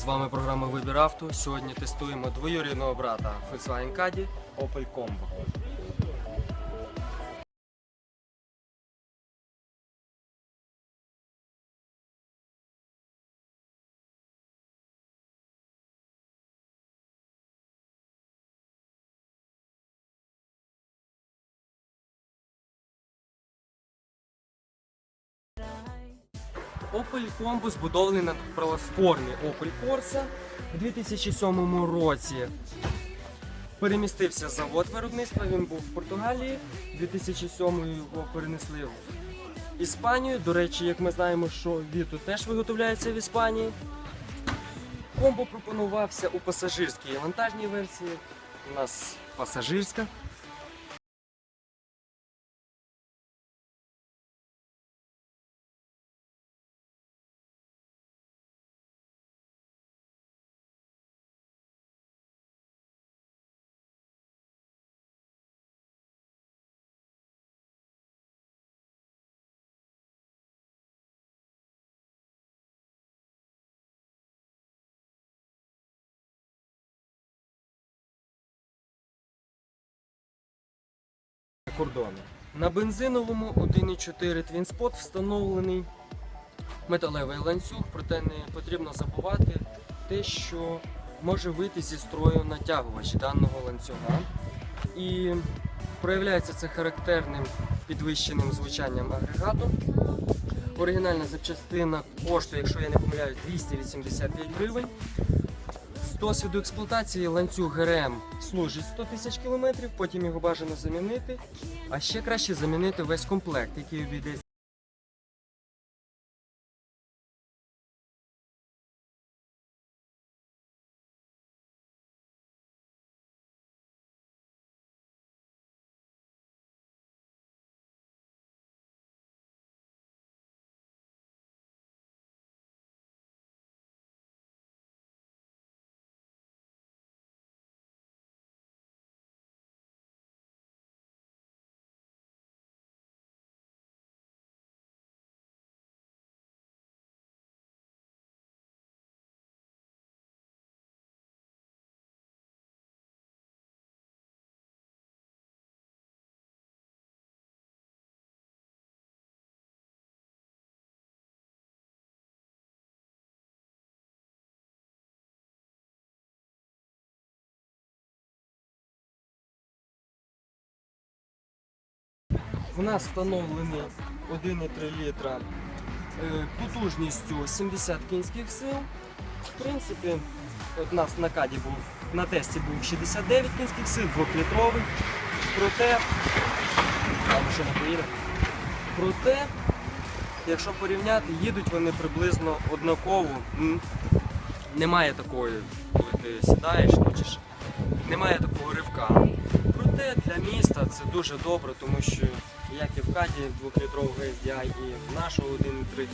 З вами програма Вибір авто. Сьогодні тестуємо двоюрідного брата Volkswagen Caddy Opel Combo. Opel Combo збудований на платформі Opel Corsa у 2007 році. Перемістився завод виробництва, він був в Португалії. У 2007 його перенесли в Іспанію. До речі, як ми знаємо, що Віто теж виготовляється в Іспанії. Комбо пропонувався у пасажирській і вантажній версії. У нас пасажирська. Кордону. На бензиновому 1.4 твінспот встановлений металевий ланцюг, проте не потрібно забувати те, що може вийти зі строю натягувач даного ланцюга. І проявляється це характерним підвищеним звучанням агрегату. Оригінальна запчастина коштує, якщо я не помиляюсь, 285 гривень. Досвіду експлуатації ланцюг ГРМ служить 100 тисяч кілометрів, потім його бажано замінити. А ще краще замінити весь комплект, який обійдеться. У нас встановлений 1,3 літра е, потужністю 70 кінських сил. В принципі, у нас на каді був на тесті був 69 кінських сил, 2-літровий. Проте, що поїде? Проте, якщо порівняти, їдуть вони приблизно однаково. Немає такої, коли ти сідаєш, хочеш, немає такого ривка. Проте для міста це дуже добре, тому що як і в каді 2-літрового SDI, і в нашого 1.3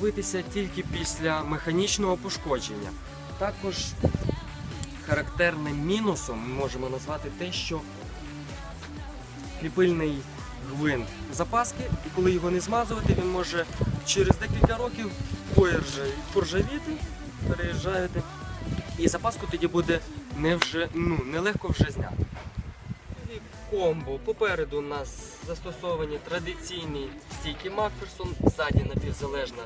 Дивитися тільки після механічного пошкодження. Також характерним мінусом ми можемо назвати те, що кріпильний гвинт запаски, і коли його не змазувати, він може через декілька років поржавіти, переїжджаєте. І запаску тоді буде не вже, ну, нелегко вже зняти. Комбо. Попереду у нас застосовані традиційні стійки Макферсон, ззаді напівзалежна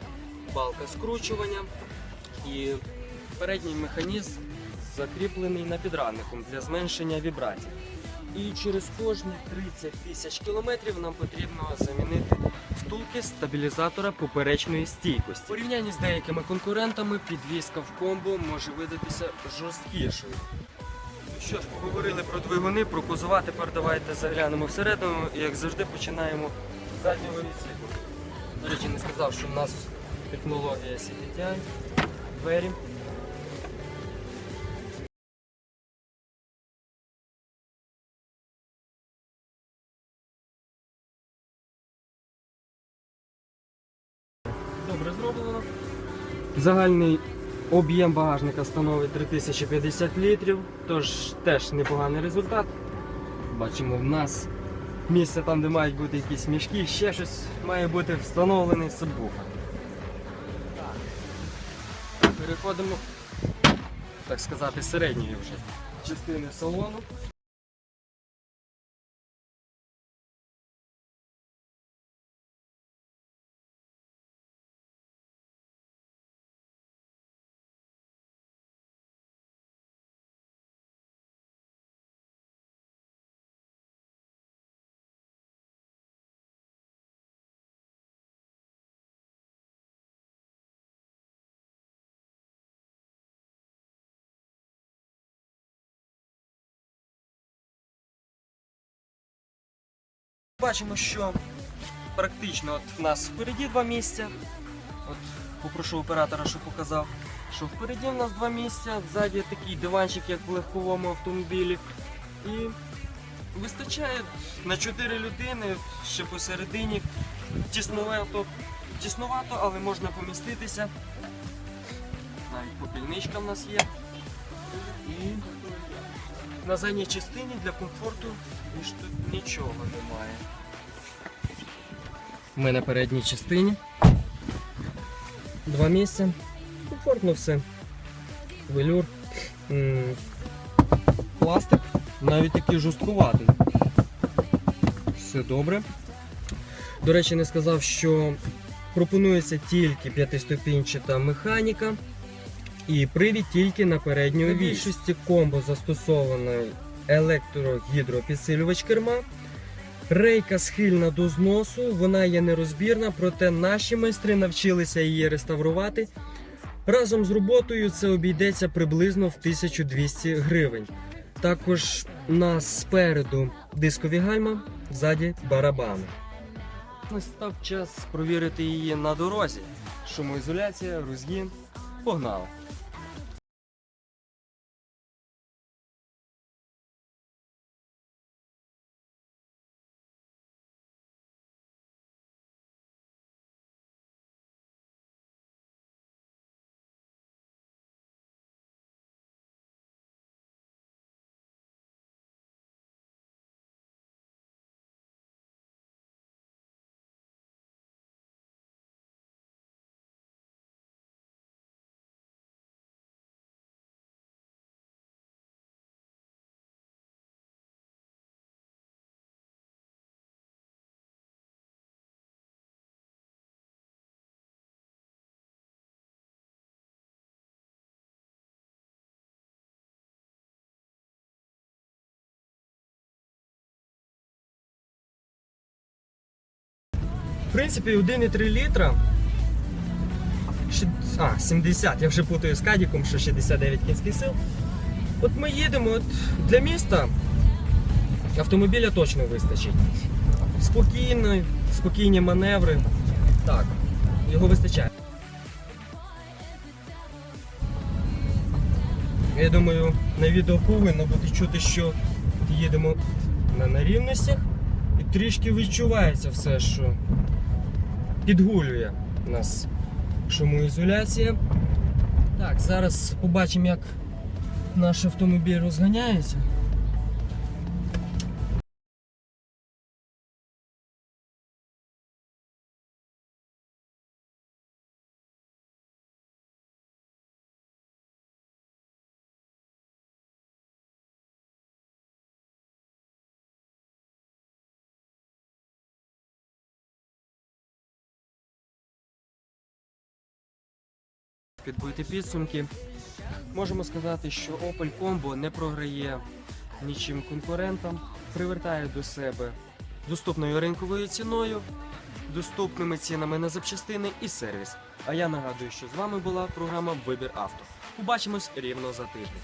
балка скручування і передній механізм закріплений на підрамником для зменшення вібрацій. І через кожні 30 тисяч кілометрів нам потрібно замінити втулки стабілізатора поперечної стійкості. В порівнянні з деякими конкурентами підвізка в комбо може видатися жорсткішою. що ж, поговорили про двигуни, про кузова. Тепер давайте заглянемо всередину і як завжди починаємо з заднього відсіку. До речі, не сказав, що в нас технологія CPTI, двері. Добре зроблено. Загальний об'єм багажника становить 3050 літрів, тож теж непоганий результат. Бачимо, в нас місце там, де мають бути якісь мішки, ще щось має бути встановлений сабвуфер. Переходимо, так сказати, середньої вже частини салону. Бачимо, що практично от в нас впереді два місця. От попрошу оператора, щоб показав, що впереді в нас два місця, ззаді такий диванчик, як в легковому автомобілі. І вистачає на 4 людини, ще посередині. Тісновато, тіснувато, але можна поміститися. Навіть попільничка в нас є. І на задній частині для комфорту більш тут нічого немає. Ми на передній частині. Два місця. Комфортно все. Велюр. Пластик. Навіть такий жорсткуватий. Все добре. До речі, не сказав, що пропонується тільки п'ятиступінчата механіка. І привід тільки на передню вісь. У більшості комбо застосований електрогідропідсилювач керма. Рейка схильна до зносу, вона є нерозбірна, проте наші майстри навчилися її реставрувати. Разом з роботою це обійдеться приблизно в 1200 гривень. Також у нас спереду дискові гальма, ззаді барабани. Настав час провірити її на дорозі. Шумоізоляція, розгін. Погнали! В принципі, 1,3 літра. А, 70, я вже путаю з кадіком, що 69 кінських сил. От ми їдемо от для міста. Автомобіля точно вистачить. Спокійно, спокійні маневри. Так, його вистачає. Я думаю, на відео повинно бути чути, що їдемо на нерівностях і трішки відчувається все, що підгулює нас шумоізоляція. Так, зараз побачимо, як наш автомобіль розганяється. Підбити підсумки. Можемо сказати, що Opel Combo не програє нічим конкурентам, привертає до себе доступною ринковою ціною, доступними цінами на запчастини і сервіс. А я нагадую, що з вами була програма Вибір авто. Побачимось рівно за тиждень.